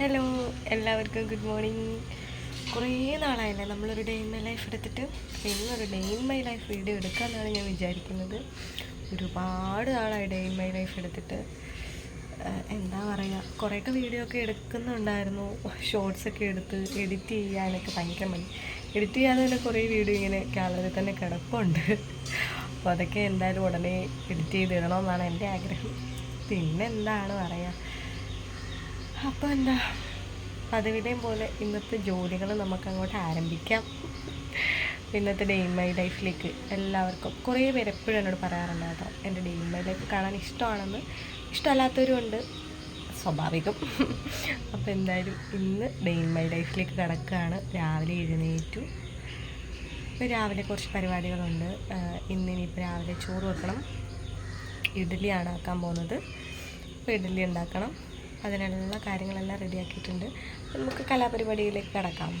Hello എല്ലാവർക്കും good morning കുറേ നാളായില്ലേ നമ്മളൊരു ഡേ ഇൻ മൈ ലൈഫ് എടുത്തിട്ട്. ഇന്നൊരു day in my life video എടുക്കാമെന്നാണ് ഞാൻ വിചാരിക്കുന്നത്. ഒരുപാട് നാളായി ഡേ ഇൻ മൈ ലൈഫ് എടുത്തിട്ട്. എന്താ പറയുക കുറേയൊക്കെ വീഡിയോ ഒക്കെ എടുക്കുന്നുണ്ടായിരുന്നു. ഷോർട്സ് ഒക്കെ എടുത്ത് എഡിറ്റ് ചെയ്യാനൊക്കെ ഭയങ്കര മതി എഡിറ്റ് ചെയ്യാതെ തന്നെ കുറേ വീഡിയോ ഇങ്ങനെ ഗാലറിയിൽ തന്നെ കിടപ്പുണ്ട്. അപ്പോൾ അതൊക്കെ എന്തായാലും ഉടനെ എഡിറ്റ് ചെയ്ത് ഇടണമെന്നാണ് എന്റെ ആഗ്രഹം. പിന്നെ എന്താണ് പറയുക അപ്പോൾ എന്താ പതിവിടെയും പോലെ ഇന്നത്തെ ജോലികൾ നമുക്ക് അങ്ങോട്ട് ആരംഭിക്കാം. ഇന്നത്തെ ഡേ ഇൻ മൈ ലൈഫിലേക്ക് എല്ലാവർക്കും. കുറേ പേര് എപ്പോഴും എന്നോട് പറയാറുണ്ട് കേട്ടോ എന്റെ ഡേ ഇൻ മൈ ലൈഫ് കാണാൻ ഇഷ്ടമാണെന്ന്. ഇഷ്ടമല്ലാത്തവരും ഉണ്ട് സ്വാഭാവികം. അപ്പോൾ എന്തായാലും ഇന്ന് ഡേ ഇൻ മൈ ലൈഫിലേക്ക് കിടക്കുകയാണ് രാവിലെ എഴുന്നേറ്റു. ഇപ്പോൾ രാവിലെ കുറച്ച് പരിപാടികളുണ്ട്. ഇന്ന് ഇനിയിപ്പോൾ രാവിലെ ചോറ് വെക്കണം. ഇഡ്ഡലിയാണ് ആക്കാൻ പോകുന്നത്. അപ്പോൾ ഇഡ്ഡലി ഉണ്ടാക്കണം. അതിനുള്ള കാര്യങ്ങളെല്ലാം റെഡിയാക്കിയിട്ടുണ്ട്. നമുക്ക് കലാപരിപാടിയിലേക്ക് കടക്കാം.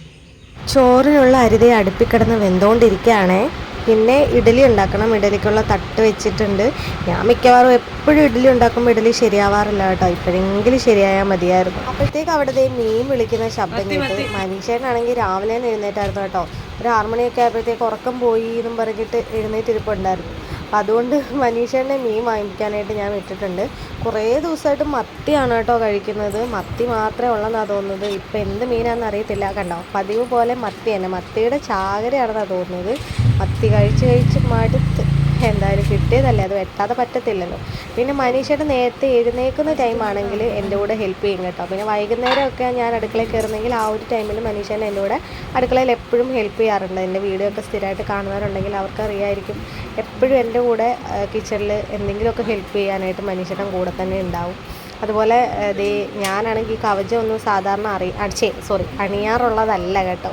ചോറിനുള്ള അരിതി അടുപ്പിക്കിടന്ന് വെന്തുകൊണ്ടിരിക്കുകയാണേ പിന്നെ ഇഡലി ഉണ്ടാക്കണം. ഇഡലിക്കുള്ള തട്ട് വെച്ചിട്ടുണ്ട്. ഞാൻ മിക്കവാറും എപ്പോഴും ഇഡലി ഉണ്ടാക്കുമ്പോൾ ഇഡലി ശരിയാവാറില്ല കേട്ടോ. ഇപ്പോഴെങ്കിലും ശരിയായാൽ മതിയായിരുന്നു. അപ്പോഴത്തേക്ക് അവിടെ ദേ മീൻ വിളിക്കുന്ന ശബ്ദം കേട്ടു. മനുഷ്യനാണെങ്കിൽ രാവിലെ എഴുന്നേറ്റായിരുന്നു കേട്ടോ. ഒരു ആറുമണിയൊക്കെ ആയപ്പോഴത്തേക്ക് ഉറക്കം പോയി എന്നും പറഞ്ഞിട്ട് എഴുന്നേറ്റിരിപ്പുണ്ടായിരുന്നു. അപ്പം അതുകൊണ്ട് മനീഷേനെ മീൻ വാങ്ങിക്കാനായിട്ട് ഞാൻ വിട്ടിട്ടുണ്ട്. കുറേ ദിവസമായിട്ട് മത്തിയാണ് കേട്ടോ കഴിക്കുന്നത്. മത്തി മാത്രമേ ഉള്ളെന്നാണ് തോന്നുന്നത്. ഇപ്പം എന്ത് മീനാണെന്ന് അറിയത്തില്ല. കണ്ടോ? പതിവ് പോലെ മത്തി തന്നെ മത്തിയുടെ ചാകരയാണെന്നാണ് തോന്നുന്നത്. മത്തി കഴിച്ച് കഴിച്ച് മടുത്ത്. എന്തായാലും കിട്ടിയതല്ലേ? അത് വെട്ടാതെ പറ്റത്തില്ലല്ലോ. പിന്നെ മനീഷയുടെ നേരത്തെ എഴുന്നേക്കുന്ന ടൈം ആണെങ്കിൽ എന്റെ കൂടെ ഹെൽപ്പ് ചെയ്യും കേട്ടോ. പിന്നെ വൈകുന്നേരമൊക്കെ ഞാൻ അടുക്കളയിൽ കയറുന്നെങ്കിൽ ആ ഒരു ടൈമിൽ മനീഷേനെ എന്റെ കൂടെ അടുക്കളയിൽ എപ്പോഴും ഹെൽപ്പ് ചെയ്യാറുണ്ട്. എന്റെ വീഡിയോ ഒക്കെ സ്ഥിരമായിട്ട് കാണുന്നവരുണ്ടെങ്കിൽ അവർക്ക് അറിയായിരിക്കും. എപ്പോഴും എന്റെ കൂടെ കിച്ചണിൽ എന്തെങ്കിലുമൊക്കെ ഹെൽപ്പ് ചെയ്യാനായിട്ട് മനീഷയുടെ കൂടെ തന്നെ ഉണ്ടാവും. അതുപോലെ ദേ ഞാനാണെങ്കിൽ ഈ കവചം ഒന്നും സാധാരണ അറി അടിച്ചേ സോറി അണിയാറുള്ളതല്ല കേട്ടോ.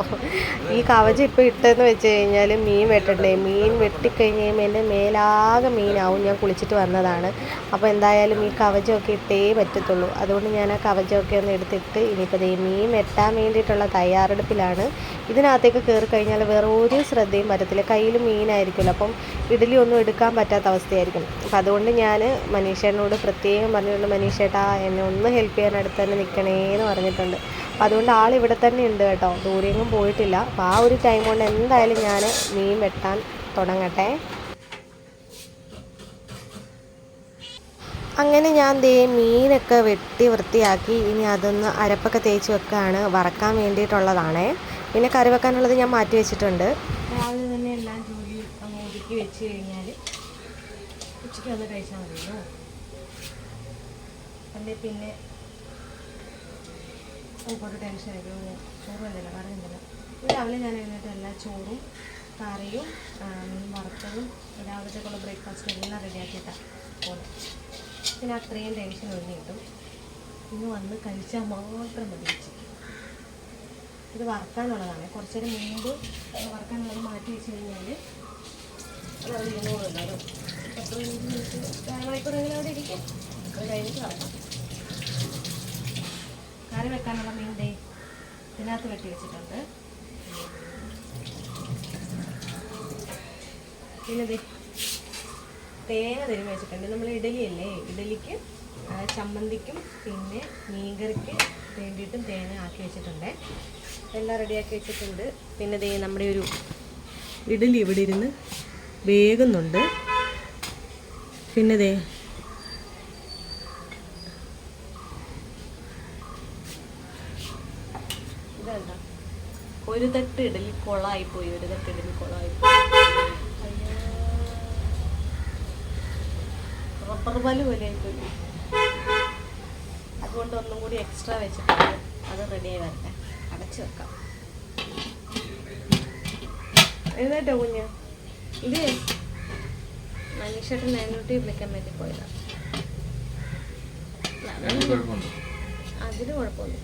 ഈ കവചം ഇപ്പോൾ ഇട്ടെന്ന് വെച്ച് കഴിഞ്ഞാൽ മീൻ വെട്ടണ്ടേ? മീൻ വെട്ടിക്കഴിഞ്ഞ് കഴിയുമ്പോൾ എന്റെ മേലാകെ മീനാവും ഞാൻ കുളിച്ചിട്ട് വന്നതാണ്. അപ്പോൾ എന്തായാലും ഈ കവചമൊക്കെ ഇട്ടേ പറ്റത്തുള്ളൂ. അതുകൊണ്ട് ഞാൻ ആ കവചമൊക്കെ ഒന്ന് എടുത്തിട്ട് ഇനിയിപ്പോൾ ദേ മീൻ വെട്ടാൻ വേണ്ടിയിട്ടുള്ള തയ്യാറെടുപ്പിലാണ്. ഇതിനകത്തേക്ക് കയറി കഴിഞ്ഞാൽ വേറെ ഒരു ശ്രദ്ധയും പറ്റത്തില്ല കയ്യിൽ മീനായിരിക്കുമല്ലോ. അപ്പം ഇഡലി ഒന്നും എടുക്കാൻ പറ്റാത്ത അവസ്ഥയായിരിക്കും. അപ്പം അതുകൊണ്ട് ഞാൻ മനീഷേനോട് പ്രത്യേകം പറഞ്ഞിട്ടുണ്ട് മനീഷേട്ടാ എന്നെ ഒന്ന് ഹെൽപ്പ് ചെയ്യാൻ അടുത്ത് തന്നെ നിൽക്കണേ എന്ന് പറഞ്ഞിട്ടുണ്ട്. അപ്പം അതുകൊണ്ട് ആൾ ഇവിടെ തന്നെ ഉണ്ട് കേട്ടോ. ദൂരെയൊന്നും പോയിട്ടില്ല. അപ്പം ആ ഒരു ടൈം കൊണ്ട് എന്തായാലും ഞാൻ മീൻ വെട്ടാൻ തുടങ്ങട്ടെ. അങ്ങനെ ഞാൻ ദേ മീനൊക്കെ വെട്ടി വൃത്തിയാക്കി ഇനി അതൊന്ന് അരപ്പൊക്കെ തേച്ച് വെക്കുകയാണ് വറക്കാൻ വേണ്ടിയിട്ടുള്ളതാണ്. പിന്നെ കറി വെക്കാനുള്ളത് ഞാൻ മാറ്റി വെച്ചിട്ടുണ്ട്. രാവിലെ തന്നെ എല്ലാം ജോലി അങ്ങ് ഒതുക്കി വെച്ച് കഴിഞ്ഞാൽ ഉച്ചയ്ക്ക് വന്ന് കഴിച്ചാൽ മതി അല്ലേ പിന്നെ? നമുക്കൊരു ടെൻഷൻ ആയിരിക്കും ചോറ് വേണ്ടല്ലോ കറി വേണ്ടല്ലോ രാവിലെ ഞാൻ എഴുന്നേറ്റ് എല്ലാ ചോറും കറിയും വറുത്തതും രാവിലത്തേക്കുള്ള ബ്രേക്ക്ഫാസ്റ്റ് എല്ലാം റെഡിയാക്കിയിട്ടാണ് പോകുന്നത് പിന്നെ. അത്രയും ടെൻഷൻ ഒന്നും കിട്ടും. ഇന്ന് വന്ന് കഴിച്ചാൽ മാത്രം മതി ഇത് വറുക്കാനുള്ളതാണ്. കുറച്ച് നേരം മുമ്പ് വറുക്കാനുള്ളത് മാറ്റി വെച്ച് കഴിഞ്ഞാൽ അത് ഒരു പത്ത് പതിനഞ്ച് മിനിറ്റ് അരമണിക്കൂറെങ്കിലും അവിടെ ഇരിക്കും കറി വെക്കാനുള്ള മീൻ ദേ ഇതിനകത്ത് വെട്ടി വെച്ചിട്ടുണ്ട് പിന്നെ തേങ്ങ തിരുമ്മി വെച്ചിട്ടുണ്ട്. നമ്മൾ ഇഡലിയല്ലേ ഇഡലിക്ക് ആ, ചമ്മന്തിക്കും പിന്നെ മീൻകറിക്ക് വേണ്ടിയിട്ടും തേങ്ങ ആക്കി വെച്ചിട്ടുണ്ട് എല്ലാം റെഡിയാക്കി വെച്ചിട്ടുണ്ട് പിന്നെ ദേ നമ്മുടെ ഒരു ഇഡലി ഇവിടെ ഇരുന്ന് വേകുന്നുണ്ട്. പിന്നെ ദേ ഒരു തട്ട് ഇഡലി കൊളായി പോയി ഒരു തട്ട് ഇഡലി കൊളായി റബ്ബർ പാൽ പോലെ ആയിപ്പോയി. അതുകൊണ്ട് ഒന്നും കൂടി എക്സ്ട്രാ വെച്ചിട്ട് അത് റെഡിയായി വരട്ടെ. അടച്ചു വെക്കാം. എഴുന്നേറ്റോ കുഞ്ഞ്? ഇത് മനീഷേട്ടൻ നേരിട്ട് വിളിക്കാൻ വേണ്ടി പോയതാണ് അതിന് കുഴപ്പമൊന്നും.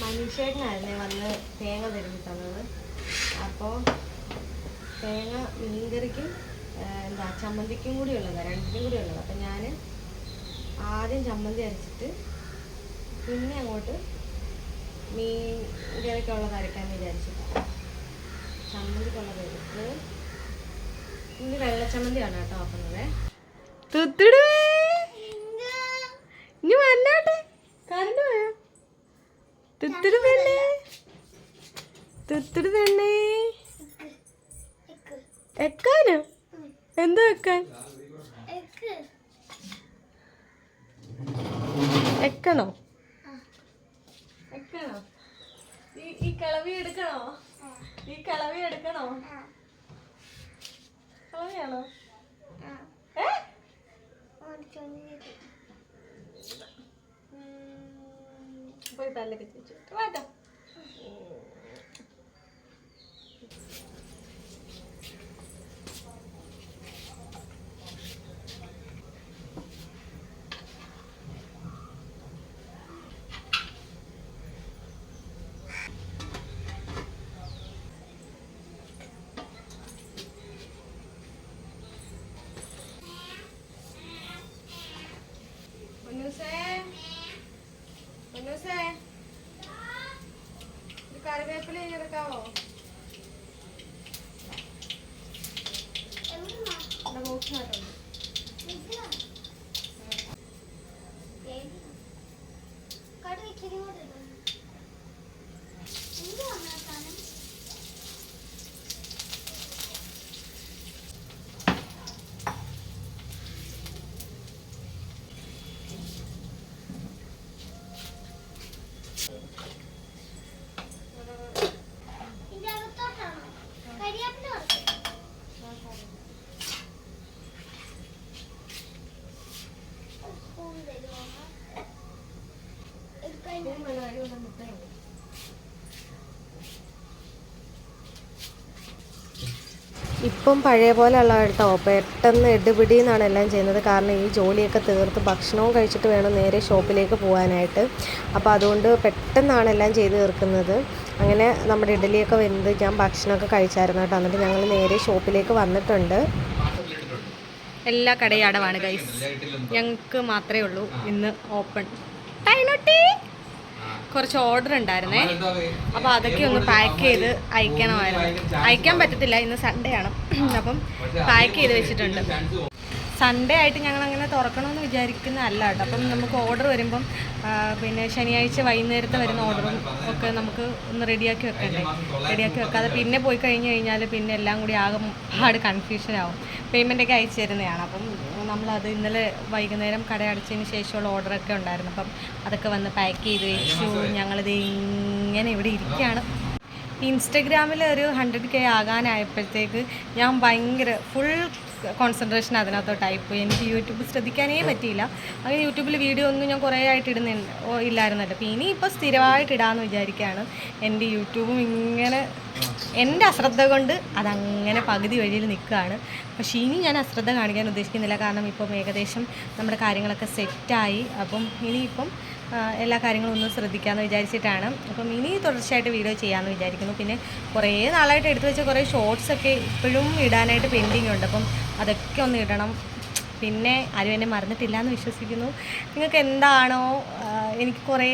മനീഷേട്ടനായിരുന്നേ വന്ന് തേങ്ങ തിരുമ്പി തന്നത്. അപ്പോൾ തേങ്ങ മീൻകറിക്കും എന്താ ചമ്മന്തിക്കും കൂടി ഉള്ളതാണ് രണ്ടിനും കൂടി ഉള്ളത് അപ്പം ഞാൻ ആദ്യം ചമ്മന്തി അരച്ചിട്ട് പിന്നെ അങ്ങോട്ട് മീൻ കറിക്കുള്ളത് അരയ്ക്കാൻ വിചാരിച്ചിട്ട് ചമ്മന്തിക്കുള്ളത് എടുത്ത് ഇനി വെള്ളച്ചമ്മന്തിയാണ് കേട്ടോ ആക്കുന്നത്. തുത്തിടുവേ ഇനി വന്നാട്ടെ. കറണ്ട് പോയോ? തുത്തിട് പെണ്ണേ. തുത്തിട് പെണ്ണേ. എക്കാനോ എന്താ വെക്കാൻ? എക്കണോ എക്കണോ ഈ ഈ കിളവി എടുക്കണോ? ഈ കിളവി എടുക്കണോ? കിളവിയാണോ? പോയി തല്ലൊക്കെ ചോദിച്ചു വാട്ടോ ഇവിടെ ഇപ്പം പഴയ പോലെ അല്ല കേട്ടോ. പെട്ടെന്ന് എടുപിടി എന്നാണ് എല്ലാം ചെയ്യുന്നത്. കാരണം ഈ ജോലിയൊക്കെ തീർത്ത് ഭക്ഷണവും കഴിച്ചിട്ട് വേണം നേരെ ഷോപ്പിലേക്ക് പോകാനായിട്ട്. അപ്പോൾ അതുകൊണ്ട് പെട്ടെന്നാണ് എല്ലാം ചെയ്ത് തീർക്കുന്നത്. അങ്ങനെ നമ്മുടെ ഇഡലിയൊക്കെ വെന്ത് ഞാൻ ഭക്ഷണമൊക്കെ കഴിച്ചായിരുന്നു കേട്ടോ. എന്നിട്ട് ഞങ്ങൾ നേരെ ഷോപ്പിലേക്ക് വന്നിട്ടുണ്ട്. എല്ലാ കടയും അടവാണ് ഗൈസ് ഞങ്ങൾക്ക് മാത്രമേ ഉള്ളൂ ഇന്ന് ഓപ്പൺ ടൈനോട്ടി കുറച്ച് ഓർഡർ ഉണ്ടായിരുന്നേ. അപ്പോൾ അതൊക്കെ ഒന്ന് പാക്ക് ചെയ്ത് അയക്കണമായിരുന്നു. അയക്കാൻ പറ്റത്തില്ല ഇന്ന് സൺഡേ ആണ്. അപ്പം പാക്ക് ചെയ്ത് വെച്ചിട്ടുണ്ട്. സൺഡേ ആയിട്ട് ഞങ്ങൾ അങ്ങനെ തുറക്കണമെന്ന് വിചാരിക്കുന്നതല്ല കേട്ടോ. അപ്പം നമുക്ക് ഓർഡർ വരുമ്പം പിന്നെ ശനിയാഴ്ച വൈകുന്നേരത്തെ വരുന്ന ഓർഡറും ഒക്കെ നമുക്ക് ഒന്ന് റെഡിയാക്കി വെക്കണ്ടേ റെഡിയാക്കി വെക്കാതെ പിന്നെ പോയി കഴിഞ്ഞ് കഴിഞ്ഞാൽ പിന്നെ എല്ലാം കൂടി ആകെ പാട് കൺഫ്യൂഷൻ ആവും. പേയ്മെന്റ് ഒക്കെ അയച്ചു തരുന്നതാണ്. അപ്പം നമ്മളത് ഇന്നലെ വൈകുന്നേരം കട അടച്ചതിന് ശേഷമുള്ള ഓർഡറൊക്കെ ഉണ്ടായിരുന്നു. അപ്പം അതൊക്കെ വന്ന് പാക്ക് ചെയ്ത് വെച്ചു. ഞങ്ങളിത് ഇങ്ങനെ ഇവിടെ ഇരിക്കുകയാണ്. ഇൻസ്റ്റഗ്രാമിൽ ഒരു ഹൺഡ്രഡ് കെ ആകാനായപ്പോഴത്തേക്ക് ഞാൻ ഭയങ്കര ഫുൾ കോൺസെൻട്രേഷൻ അതിനകത്തോട്ടായി പോയി എനിക്ക് യൂട്യൂബ് ശ്രദ്ധിക്കാനേ പറ്റിയില്ല. അങ്ങനെ യൂട്യൂബിൽ വീഡിയോ ഒന്നും ഞാൻ കുറേ ആയിട്ട് ഇടുന്നുണ്ട് ഓ ഇല്ലായിരുന്നല്ലോ. അപ്പോൾ ഇനിയിപ്പോൾ സ്ഥിരമായിട്ട് ഇടാമെന്ന് വിചാരിക്കുകയാണ് എന്റെ യൂട്യൂബും ഇങ്ങനെ എന്റെ അശ്രദ്ധ കൊണ്ട് അതങ്ങനെ പകുതി വഴിയിൽ നിൽക്കുകയാണ്. പക്ഷേ ഇനി ഞാൻ അശ്രദ്ധ കാണിക്കാൻ ഉദ്ദേശിക്കുന്നില്ല. കാരണം ഇപ്പം ഏകദേശം നമ്മുടെ കാര്യങ്ങളൊക്കെ സെറ്റായി അപ്പം ഇനിയിപ്പം എല്ലാ കാര്യങ്ങളും ഒന്ന് ശ്രദ്ധിക്കാമെന്ന് വിചാരിച്ചിട്ടാണ്. അപ്പം ഇനി തുടർച്ചയായിട്ട് വീഡിയോ ചെയ്യാമെന്ന് വിചാരിക്കുന്നു. പിന്നെ കുറേ നാളായിട്ട് എടുത്തു വെച്ച കുറേ ഷോർട്സൊക്കെ ഇപ്പോഴും ഇടാനായിട്ട് പെൻഡിങ് ഉണ്ട്. അപ്പം അതൊക്കെ ഒന്ന് ഇടണം. പിന്നെ ആരും എന്നെ മറന്നിട്ടില്ല എന്ന് വിശ്വസിക്കുന്നു. നിങ്ങൾക്ക് എന്താണോ എനിക്ക് കുറേ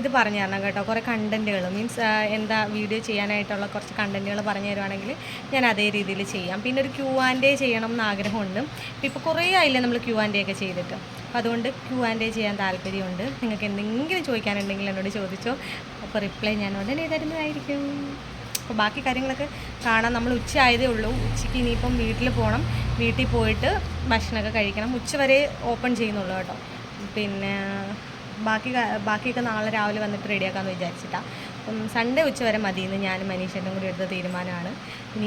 ഇത് പറഞ്ഞു തരണം കേട്ടോ. കുറേ കണ്ടന്റുകൾ മീൻസ് എന്താ വീഡിയോ ചെയ്യാനായിട്ടുള്ള കുറച്ച് കണ്ടന്റുകൾ പറഞ്ഞു തരുവാണെങ്കിൽ ഞാൻ അതേ രീതിയിൽ ചെയ്യാം. പിന്നെ ഒരു ക്യൂ ആൻഡ് ഡേ ചെയ്യണം എന്ന് ആഗ്രഹമുണ്ട്. ഇപ്പോൾ കുറേ ആയില്ലേ നമ്മൾ ക്യൂ ആൻഡ് ഒക്കെ ചെയ്തിട്ട്? അപ്പോൾ അതുകൊണ്ട് ക്യൂ ആൻഡ് ചെയ്യാൻ താല്പര്യമുണ്ട്. നിങ്ങൾക്ക് എന്തെങ്കിലും ചോദിക്കാനുണ്ടെങ്കിൽ എന്നോട് ചോദിച്ചോ. അപ്പോൾ റിപ്ലൈ ഞാൻ ഉടനെ തരുന്നതായിരിക്കും. അപ്പോൾ ബാക്കി കാര്യങ്ങളൊക്കെ കാണാൻ നമ്മൾ ഉച്ച ആയതേ ഉള്ളൂ. ഉച്ചയ്ക്ക് ഇനിയിപ്പം വീട്ടിൽ പോകണം. വീട്ടിൽ പോയിട്ട് ഭക്ഷണമൊക്കെ കഴിക്കണം. ഉച്ച വരെ ഓപ്പൺ ചെയ്യുന്നുള്ളൂ കേട്ടോ. പിന്നെ ബാക്കി ബാക്കിയൊക്കെ നാളെ രാവിലെ വന്നിട്ട് റെഡിയാക്കാമെന്ന് വിചാരിച്ചിട്ടാണ് അപ്പം സൺഡേ ഉച്ച വരെ മതി എന്ന് ഞാനും മനീഷേട്ടും കൂടി എടുത്ത തീരുമാനമാണ്.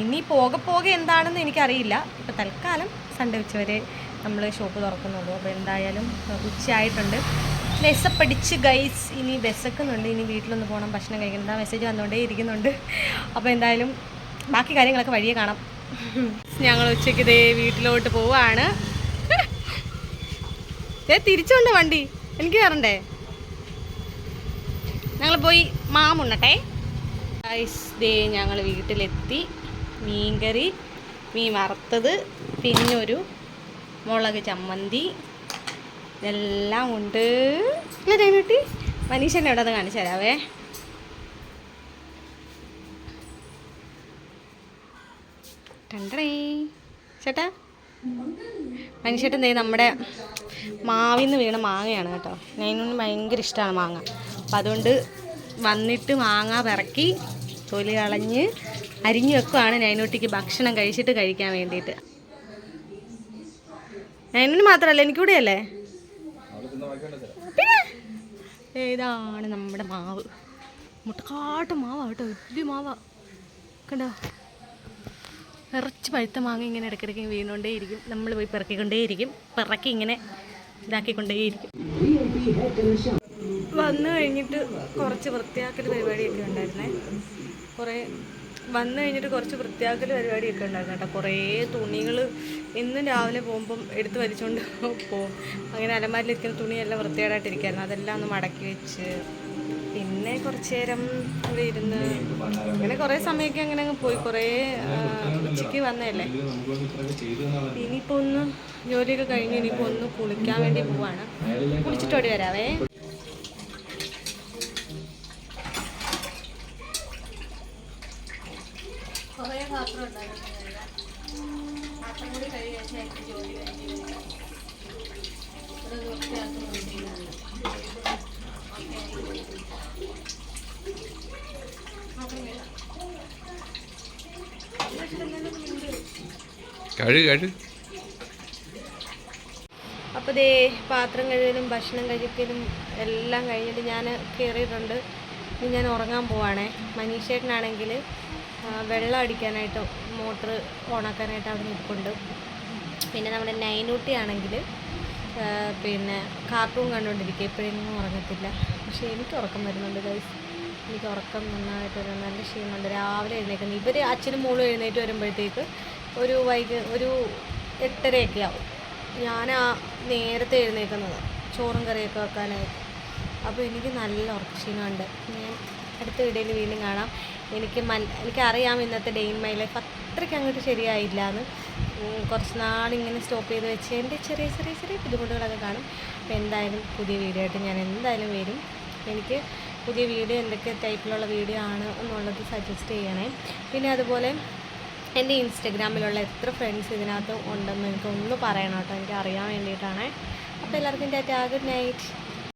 ഇനി പോകെ പോകെ എന്താണെന്ന് എനിക്കറിയില്ല. ഇപ്പം തൽക്കാലം സൺഡേ ഉച്ച വരെ നമ്മൾ ഷോപ്പ് തുറക്കുന്നുള്ളൂ അപ്പോൾ എന്തായാലും ഉച്ചയായിട്ടുണ്ട്. വിശപ്പടിച്ച് ഗൈസ് ഇനി വിശക്കുന്നുണ്ട് ഇനി വീട്ടിലൊന്ന് പോകണം ഭക്ഷണം കഴിക്കണം. എന്താ മെസ്സേജ് വന്നുകൊണ്ടേ ഇരിക്കുന്നുണ്ട്. അപ്പോൾ എന്തായാലും ബാക്കി കാര്യങ്ങളൊക്കെ വഴിയെ കാണാം. ഞങ്ങൾ ഉച്ചയ്ക്ക് ഇതേ വീട്ടിലോട്ട് പോവാണ്. ഏ തിരിച്ചുകൊണ്ട് വണ്ടി. എനിക്ക് കയറണ്ടേ ഞങ്ങൾ പോയി മാമുണ്ണട്ടെ ഗൈസ് ദേ ഞങ്ങൾ വീട്ടിലെത്തി. മീൻകറി മീൻ വറുത്തത് പിന്നെ ഒരു മുളക് ചമ്മന്തി ഇതെല്ലാം ഉണ്ട്. അല്ലേ രേണുട്ടി മനീഷനെ ഇവിടെ ഒന്ന് കാണിച്ചു തരാവേ. ചേട്ടാ മനുഷ്യട്ടൻ നമ്മുടെ മാവിൽ നിന്ന് വീണ മാങ്ങയാണ് കേട്ടോ. ഞാനൊന്നും ഭയങ്കര ഇഷ്ടമാണ് മാങ്ങ. അപ്പം അതുകൊണ്ട് വന്നിട്ട് മാങ്ങ പിറക്കി തൊലി കളഞ്ഞ് അരിഞ്ഞു വെക്കുവാണ് നൈനൂട്ടിക്ക് ഭക്ഷണം കഴിച്ചിട്ട് കഴിക്കാൻ വേണ്ടിയിട്ട്. നൈനൂന് മാത്രമല്ല എനിക്കൂടെ അല്ലേ ഏതാണ് തിന്ന പിന്നെ? ഇതാണ് നമ്മുടെ മാവ്. മുട്ടക്കാട്ട് മാവാ കേട്ടോ വലിയ മാവാ. കണ്ടോ? നിറച്ച് പഴുത്ത മാങ്ങ ഇങ്ങനെ ഇടയ്ക്കിടയ്ക്ക് വീണുകൊണ്ടേയിരിക്കും. നമ്മൾ പോയി പിറക്കിക്കൊണ്ടേയിരിക്കും. പിറക്കി ഇങ്ങനെ ഇതാക്കിക്കൊണ്ടേയിരിക്കും. വന്നു കഴിഞ്ഞിട്ട് കുറച്ച് വൃത്തിയാക്കൽ പരിപാടിയൊക്കെ ഉണ്ടായിരുന്നേ. കുറേ വന്നു കഴിഞ്ഞിട്ട് കുറച്ച് വൃത്തിയാക്കൽ പരിപാടിയൊക്കെ ഉണ്ടായിരുന്നു കേട്ടോ. കുറേ തുണികൾ ഇന്നും രാവിലെ പോകുമ്പം എടുത്ത് വലിച്ചുകൊണ്ട് പോകും. അങ്ങനെ അലമാരിലിരിക്കുന്ന തുണിയെല്ലാം വൃത്തികേടായിട്ടിരിക്കായിരുന്നു. അതെല്ലാം ഒന്ന് മടക്കി വെച്ച് പിന്നെ കുറച്ച് നേരം ഇവിടെ ഇരുന്ന് അങ്ങനെ കുറേ സമയമൊക്കെ അങ്ങനെ അങ്ങ് പോയി. കുറേ ഉച്ചയ്ക്ക് വന്നതല്ലേ. ഇനിയിപ്പോൾ ഒന്ന് ജോലിയൊക്കെ കഴിഞ്ഞ് ഇനിയിപ്പോൾ ഒന്ന് കുളിക്കാൻ വേണ്ടി പോവാണ്. കുളിച്ചിട്ട് ഓടി വരാവേ കുറേ പാത്രം ഉണ്ടായിരുന്നു പാത്രം കൂടി കഴുകി വെച്ചാൽ ജോലി കഴിഞ്ഞ് ഇവിടെ വൃത്തിയാക്കുന്നുണ്ട് കഴു അപ്പോൾ ദേ പാത്രം കഴുകലും ഭക്ഷണം കഴിക്കലും എല്ലാം കഴിഞ്ഞിട്ട് ഞാൻ കയറിയിട്ടുണ്ട് ഇനി ഞാൻ ഉറങ്ങാൻ പോവാണേ. മനീഷേട്ടനാണെങ്കിൽ വെള്ളം അടിക്കാനായിട്ട് മോട്ടർ ഓണാക്കാനായിട്ട് അവിടെ നിൽപ്പുണ്ട്. പിന്നെ നമ്മുടെ നൈനൂട്ടി ആണെങ്കിൽ പിന്നെ കാർട്ടൂൺ കണ്ടുകൊണ്ടിരിക്കുക. എപ്പോഴെങ്കിലും ഉറങ്ങത്തില്ല. പക്ഷേ എനിക്ക് ഉറക്കം വരുന്നുണ്ട് ഗൈസ് എനിക്ക് ഉറക്കം നന്നായിട്ട് നല്ല ക്ഷീണമുണ്ട്. രാവിലെ എഴുന്നേക്കുന്നത് ഇവർ അച്ഛനും മോളും എഴുന്നേറ്റ് വരുമ്പോഴത്തേക്ക് ഒരു വൈകി ഒരു എട്ടരയൊക്കെ ആവും ഞാൻ ആ നേരത്തെ എഴുന്നേക്കുന്നത്. ചോറും കറിയൊക്കെ വെക്കാനായിട്ട്. അപ്പോൾ എനിക്ക് നല്ല ഉറക്കക്ഷീണമുണ്ട് ഞാൻ അടുത്ത വീഡിയോയിൽ വീണ്ടും കാണാം. എനിക്ക് മൻ എനിക്കറിയാം ഇന്നത്തെ ഡേ ഇൻ മൈ ലൈഫ് അത്രയ്ക്ക് അങ്ങോട്ട് ശരിയായില്ല എന്ന് കുറച്ച് നാളിങ്ങനെ സ്റ്റോപ്പ് ചെയ്ത് വെച്ച് എന്റെ ചെറിയ ചെറിയ ചെറിയ ബുദ്ധിമുട്ടുകളൊക്കെ കാണും. അപ്പോൾ എന്തായാലും പുതിയ വീഡിയോ ആയിട്ട് ഞാൻ എന്തായാലും വരും. എനിക്ക് പുതിയ വീഡിയോ എന്തൊക്കെ ടൈപ്പിലുള്ള വീഡിയോ ആണ് എന്നുള്ളത് സജസ്റ്റ് ചെയ്യണേ. പിന്നെ അതുപോലെ എന്റെ ഇൻസ്റ്റഗ്രാമിലുള്ള എത്ര ഫ്രണ്ട്സ് ഇതിനകത്ത് ഉണ്ടെന്ന് എനിക്ക് ഒന്ന് പറയണം കേട്ടോ. എനിക്ക് അറിയാൻ വേണ്ടിയിട്ടാണ്. അപ്പോൾ എല്ലാവർക്കും ടാറ്റാ ഗുഡ് നൈറ്റ്.